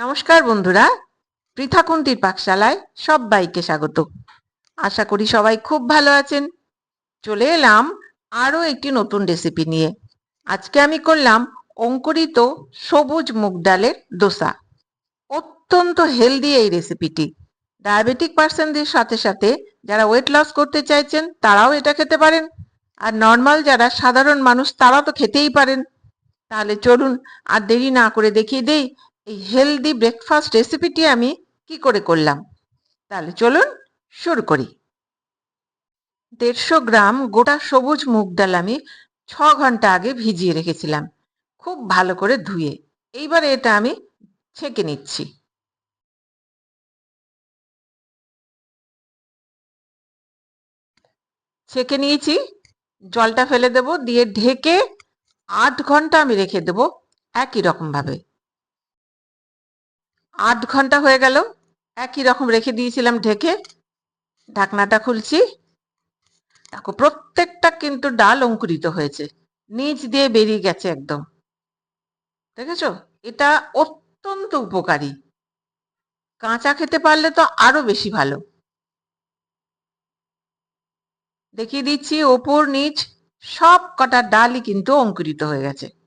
নমস্কার বন্ধুরা, পৃথাকুন্তির পাকশালায় সবাইকে স্বাগত। আশা করি সবাই খুব ভালো আছেন। চলে এলাম আরও একটি নতুন রেসিপি নিয়ে। আজকে আমি করলাম অঙ্কুরিত সবুজ মুগ ডালের দোসা। অত্যন্ত হেলদি এই রেসিপিটি ডায়াবেটিক পার্সনদের সাথে সাথে যারা ওয়েট লস করতে চাইছেন, তারাও এটা খেতে পারেন। আর নর্মাল যারা সাধারণ মানুষ, তারা তো খেতেই পারেন। তাহলে চলুন আর দেরি না করে দেখিয়ে দেই এই হেলদি ব্রেকফাস্ট রেসিপিটি আমি কি করে করলাম? তাহলে চলুন শুরু করি। দেড়শো গ্রাম গোটা সবুজ মুগ ডাল আমি ছ ঘণ্টা আগে ভিজিয়ে রেখেছিলাম, খুব ভালো করে ধুয়ে। এইবারে এটা আমি ছেঁকে নিচ্ছি। ছেঁকে নিয়েছি, জলটা ফেলে দেব, দিয়ে ঢেকে আট ঘণ্টা আমি রেখে দেব একই রকম ভাবে আধ ঘণ্টা হয়ে গেল। একই রকম রেখে দিয়েছিলাম ঢেকে। ঢাকনাটা খুলছি। দেখো, প্রত্যেকটা কিন্তু ডাল অঙ্কুরিত হয়েছে। নিচ দিয়ে বেরিয়ে গেছে একদম। দেখেছ? এটা অত্যন্ত উপকারী। কাঁচা খেতে পারলে তো আরও বেশি ভালো। দেখিয়ে দিচ্ছি, ওপর, নিচ সব কটা ডালই কিন্তু অঙ্কুরিত হয়ে গেছে।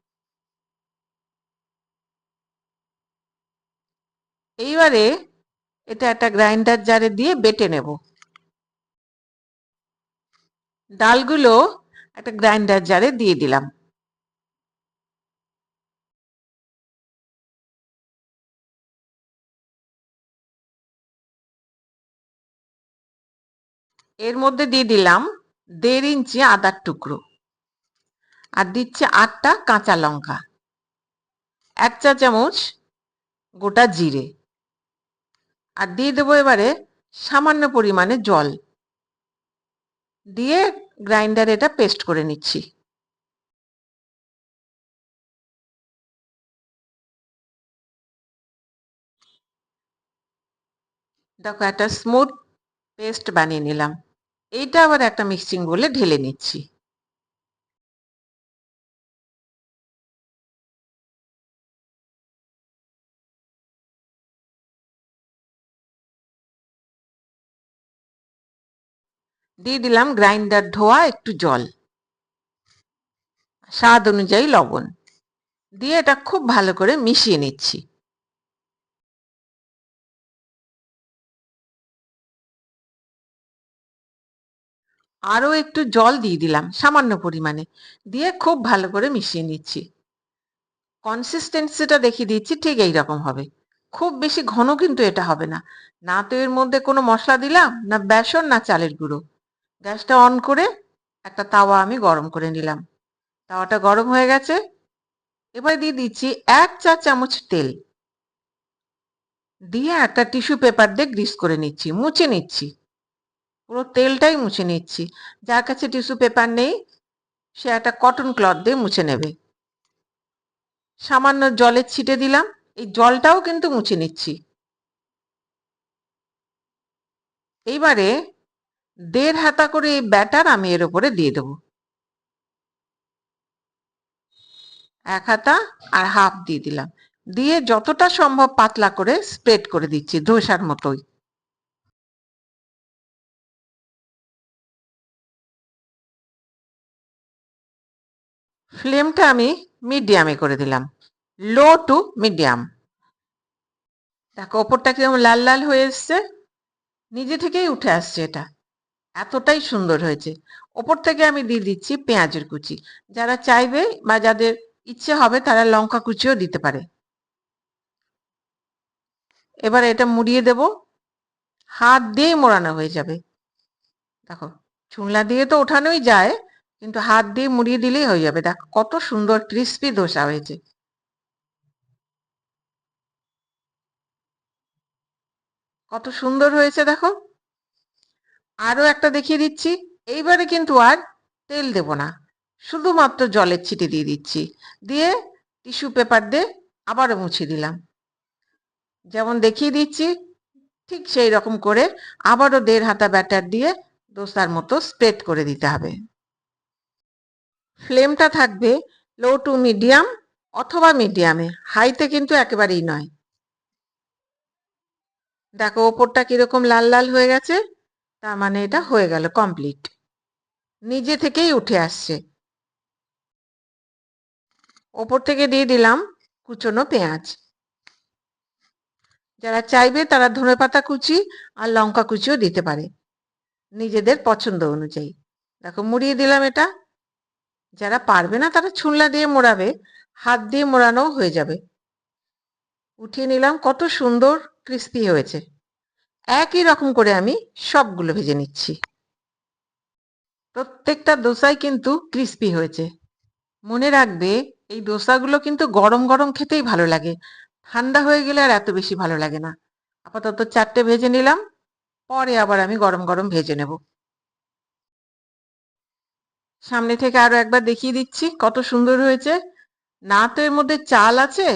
এইবারে এটা একটা গ্রাইন্ডার জারে দিয়ে বেটে নেব। ডালগুলো একটা গ্রাইন্ডার জারে দিয়ে দিলাম। এর মধ্যে দিয়ে দিলাম দেড় ইঞ্চি আদার টুকরো আর দিচ্ছে আটটা কাঁচা লঙ্কা, এক চা চামচ গোটা জিরে। আর দিয়ে দেবো এবারে সামান্য পরিমাণে জল। দিয়ে গ্রাইন্ডারে এটা পেস্ট করে নিচ্ছি। দেখো, একটা স্মুথ পেস্ট বানিয়ে নিলাম। এইটা আবার একটা মিক্সিং বলে ঢেলে নিচ্ছি। দিয়ে দিলাম গ্রাইন্ডার ধোয়া, একটু জল। স্বাদ অনুযায়ী লবণ। দিয়ে এটা খুব ভালো করে মিশিয়ে নিচ্ছি। আরও একটু জল দিয়ে দিলাম, সামান্য পরিমাণে। দিয়ে খুব ভালো করে মিশিয়ে নিচ্ছি। কনসিস্টেন্সিটা দেখিয়ে দিচ্ছি, ঠিক এই রকম হবে। খুব বেশি ঘন কিন্তু এটা হবে না। না তো এর মধ্যে কোনো মশলা দিলাম, না বেসন, না চালের গুঁড়ো। গ্যাসটা অন করে একটা তাওয়া আমি গরম করে নিলাম। তাওয়াটা গরম হয়ে গেছে। এবার দিয়ে দিচ্ছি এক চা চামচ তেল। দিয়ে একটা টিস্যু পেপার দিয়ে গ্রিস করে নিচ্ছি, মুছে নিচ্ছি। পুরো তেলটাই মুছে নিচ্ছি। যার কাছে টিস্যু পেপার নেই, সে একটা কটন ক্লথ দিয়ে মুছে নেবে। সামান্য জলের ছিটে দিলাম। এই জলটাও কিন্তু মুছে নিচ্ছি। এইবারে দেড় হাতা করে ব্যাটার আমি এর উপরে দিয়ে দেব। এক হাতা আর হাফ দিয়ে দিলাম। দিয়ে যতটা সম্ভব পাতলা করে স্প্রেড করে দিচ্ছি ধোসার মতোই। ফ্লেমটা আমি মিডিয়ামে করে দিলাম। Low to medium. দেখো, ওপরটা কীরকম লাল লাল হয়ে এসছে। নিজে থেকেই উঠে আসছে এটা। এতটাই সুন্দর হয়েছে। ওপর থেকে আমি দিয়ে দিচ্ছি পেঁয়াজের কুচি। যারা চাইবে বা যাদের ইচ্ছে হবে তারা লঙ্কা কুচিও দিতে পারে। এবার এটা মুড়িয়ে দেব। হাত দিয়েই মোড়ানো হয়ে যাবে। দেখো, চুনলা দিয়ে তো ওঠানোই যায়, কিন্তু হাত দিয়ে মুড়িয়ে দিলেই হয়ে যাবে। দেখো, কত সুন্দর ক্রিস্পি ধোসা হয়েছে। কত সুন্দর হয়েছে, দেখো। আরও একটা দেখিয়ে দিচ্ছি। এইবারে কিন্তু আর তেল দেব না। শুধুমাত্র জলের ছিটে দিয়ে দিচ্ছি। দিয়ে টিস্যু পেপার দিয়ে আবারও মুছে দিলাম। যেমন দেখিয়ে দিচ্ছি, ঠিক সেই রকম করে আবারও দেড় হাতা ব্যাটার দিয়ে দোসার মতো স্প্রেড করে দিতে হবে। ফ্লেমটা থাকবে লো টু মিডিয়াম অথবা মিডিয়ামে হাইতে কিন্তু একেবারেই নয়। দেখো ওপরটা কীরকম লাল লাল হয়ে গেছে। তার মানে এটা হয়ে গেল কমপ্লিট নিজে থেকেই উঠে আসছে। ওপর থেকে দিয়ে দিলাম কুচনো পেঁয়াজ। যারা চাইবে তারা ধনেপাতা কুচি আর লঙ্কা কুচিও দিতে পারে। নিজেদের পছন্দ অনুযায়ী। দেখো, মুড়িয়ে দিলাম এটা। যারা পারবে না তারা ছুনলা দিয়ে মোড়াবে, হাত দিয়ে মোড়ানোও হয়ে যাবে। উঠিয়ে নিলাম, কত সুন্দর ক্রিস্পি হয়েছে। একই রকম করে আমি সবগুলো ভেজে নিচ্ছি। প্রত্যেকটা দোসাই কিন্তু ক্রিস্পি হয়েছে। মনে রাখবে, এই দোসাগুলো কিন্তু গরম গরম খেতেই ভালো লাগে। ঠান্ডা হয়ে গেলে আর এত বেশি ভালো লাগে না। আপাতত চারটে ভেজে নিলাম, পরে আবার আমি গরম গরম ভেজে নেব। সামনে থেকে আরও একবার দেখিয়ে দিচ্ছি কত সুন্দর হয়েছে। না তো এর মধ্যে চাল আছে,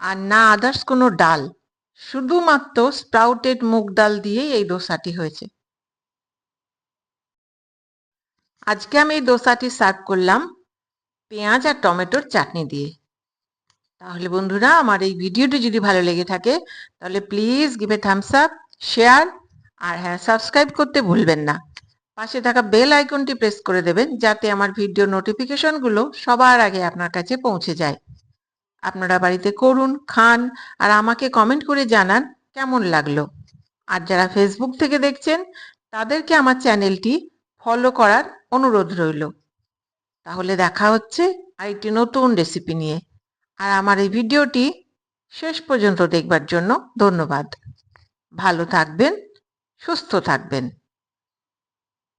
আর না আদার্স কোনো ডাল। শুধুমাত্র স্প্রাউটেড মুগ ডাল দিয়েই এই দোসাটি হয়েছে। আজকে আমি এই দোসাটি সার্ভ করলাম পেঁয়াজ আর টমেটোর চাটনি দিয়ে। তাহলে বন্ধুরা, আমার এই ভিডিওটি যদি ভালো লেগে থাকে, তাহলে please give a thumbs up share আর হ্যাঁ সাবস্ক্রাইব করতে ভুলবেন না। পাশে থাকা বেল আইকনটি প্রেস করে দেবেন, যাতে আমার ভিডিও নোটিফিকেশনগুলো সবার আগে আপনার কাছে পৌঁছে যায়। আপনারা বাড়িতে করুন, খান আর আমাকে কমেন্ট করে জানান কেমন লাগল। আর যারা ফেসবুক থেকে দেখছেন, তাদেরকে আমার চ্যানেলটি ফলো করার অনুরোধ রইল। তাহলে দেখা হচ্ছে আরেকটি নতুন রেসিপি নিয়ে। আর আমার এই ভিডিওটি শেষ পর্যন্ত দেখবার জন্য ধন্যবাদ। ভালো থাকবেন, সুস্থ থাকবেন।